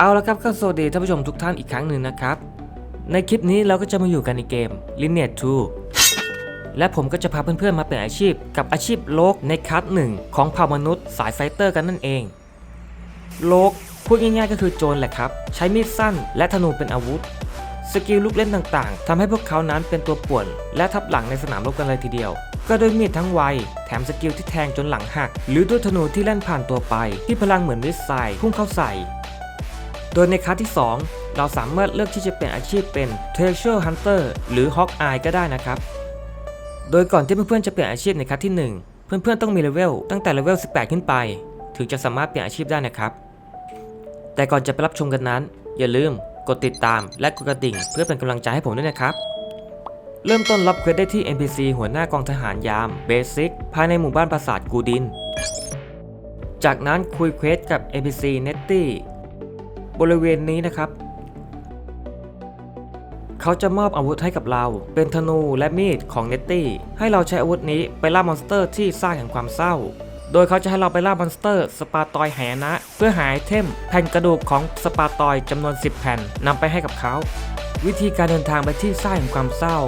เอาละครับก็สวัสดีท่านผู้ชมทุกท่านอีกครั้งหนึ่งนะครับ ในคลิปนี้เราก็จะมาอยู่กันในเกม Lineage 2 และผมก็จะพาเพื่อนๆมาเปลี่ยนอาชีพกับอาชีพโลกในคัสหนึ่งของเผ่ามนุษย์สายไฟเตอร์กันนั่นเอง โลกพูดง่ายๆก็คือโจรแหละครับ ใช้มีดสั้นและธนูเป็นอาวุธ สกิลลูกเล่นต่างๆทำให้พวกเขานั้นเป็นตัวป่วน และทับหลังในสนามรบกันเลยทีเดียว ก็ด้วยมีดทั้งไวแถมสกิลที่แทงจนหลังหัก หรือด้วยธนูที่แล่นผ่านตัวไป ที่พลังเหมือนมิสไซล์พุ่งเข้าใส่ ดยในคลาสที่ 2 เราสามารถเลือกที่จะเปลี่ยนอาชีพเป็น Treasure Hunter หรือ Hawkeye ก็ได้นะครับ โดยก่อนที่เพื่อนๆจะเปลี่ยนอาชีพในคลาสที่ 1 เพื่อนๆต้องมีเลเวลตั้งแต่เลเวล 18 ขึ้นไป ถึงจะสามารถเปลี่ยนอาชีพได้นะครับ แต่ก่อนจะไปรับชมกันนั้น อย่าลืมกดติดตามและกดกระดิ่ง เพื่อเป็นกำลังใจให้ผมด้วยนะครับ เริ่มต้นรับเควสได้ที่ NPC หัวหน้ากองทหารยาม Basic ภายในหมู่บ้านปราสาทกูดิน จากนั้นคุยเควสกับ NPC Netty บริเวณนี้นะครับ เขาจะมอบอาวุธให้กับเรา เป็นธนูและมีดของเนตตี้ ให้เราใช้อาวุธนี้ไปล่ามอนสเตอร์ที่สร้างแห่งความเศร้า โดยเขาจะให้เราไปล่ามอนสเตอร์ สปาตอยแหนะ เพื่อหาไอเทมแผ่นกระดูกของสปาตอยจำนวน 10 แผ่นนำไปให้กับเขาวิธีการเดินทางไปที่สร้างแห่งความเศร้า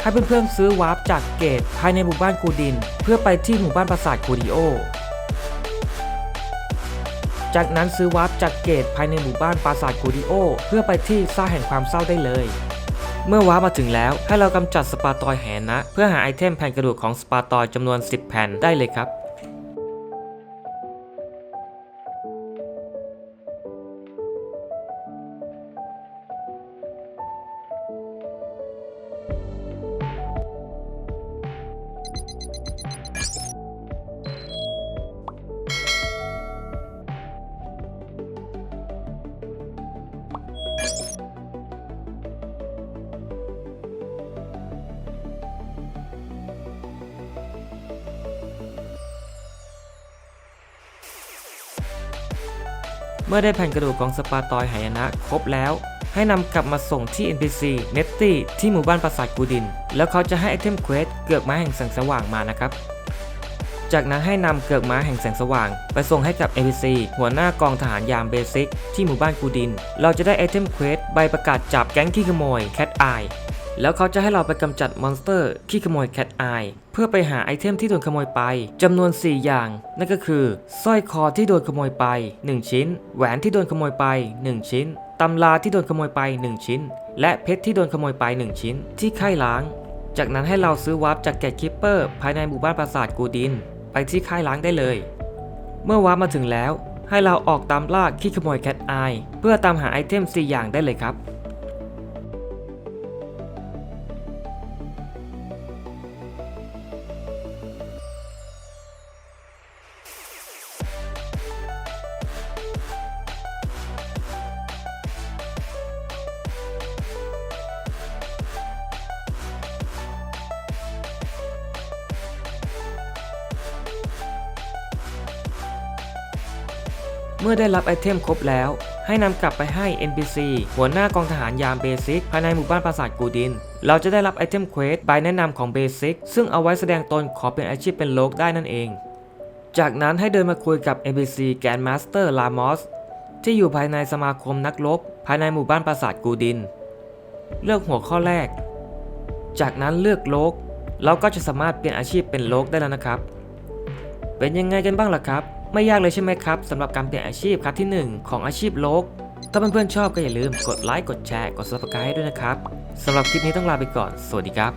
ให้เพื่อนๆซื้อวาร์ปจากเกตภายในหมู่บ้านกูดิน เพื่อไปที่หมู่บ้านปราสาทกูดิโอ จากนั้นซื้อวาร์ปจากเกตภายในหมู่บ้านปราสาทกูดิโอ เพื่อไปที่ซ่าแห่งความเศร้าได้เลย เมื่อวาร์ปมาถึงแล้ว ให้เรากำจัดสปาตอยแหนนะเพื่อหาไอเทมแผ่นกระดูกของสปาตอยจำนวน 10 แผ่นได้เลยครับ เมื่อได้แผ่นกระดูกของสปาตอยหายนะครบแล้ว ให้นำกลับมาส่งที่ NPC Netty ที่หมู่บ้านปราสาทกูดิน แล้วเขาจะให้ไอเทมเควสเกือกไม้แห่งแสงสว่างมานะครับ จากนั้นให้นำเกือกม้าแห่งแสงสว่าง ไปส่งให้กับ NPC หัวหน้ากองทหารยามเบสิกที่หมู่บ้านกูดิน เราจะได้ไอเทมเควสใบประกาศจับแก๊งขี้ขโมย Cat Eye แล้วเขาจะให้เราไปกำจัดมอนสเตอร์ขี้ขโมย Cat Eye เพื่อไปหาไอเทมที่โดนขโมยไปจำนวน 4 อย่าง นั่นก็คือสร้อยคอที่โดนขโมยไป 1 ชิ้น แหวนที่โดนขโมยไป 1 ชิ้นตำราที่โดนขโมยไป 1 ชิ้น และเพชรที่โดนขโมยไป 1 ชิ้น ที่ค่ายล้าง จากนั้นให้เราซื้อวาร์ปจากแกะคิปเปอร์ภายในหมู่บ้านปราสาทกูดิน ไปที่ค่ายล้างได้เลย เมื่อวาร์ปมาถึงแล้ว ให้เราออกตามล่าขี้ขโมยแคทไอเพื่อตามหาไอเทม 4 อย่างได้เลยครับ มื่อได้รับไอเทมครบแล้ว ให้นำกลับไปให้ NPC หัวหน้ากองทหารยามเบสิกภายในหมู่บ้านปราสาทกูดิน เราจะได้รับไอเทมเควสใบแนะนำของเบสิกซึ่งเอาไว้แสดงตนขอเป็นอาชีพเป็นโลกได้นั่นเอง จากนั้นให้เดินมาคุยกับ NPC แกนมาสเตอร์ลามอสที่อยู่ภายในสมาคมนักรบภายในหมู่บ้านปราสาทกูดิน เลือกหัวข้อแรก จากนั้นเลือกโลกเราก็จะสามารถเปลี่ยนอาชีพเป็นโลกได้แล้วนะครับ เป็นยังไงกันบ้างล่ะครับ ไม่ยากเลยใช่ไหมครับสำหรับการเปลี่ยนอาชีพครับที่ 1 ของอาชีพโลก ถ้าเพื่อนๆชอบก็อย่าลืมกดไลค์กดแชร์กด subscribe ให้ด้วยนะครับสำหรับคลิปนี้ต้องลาไปก่อน สวัสดีครับ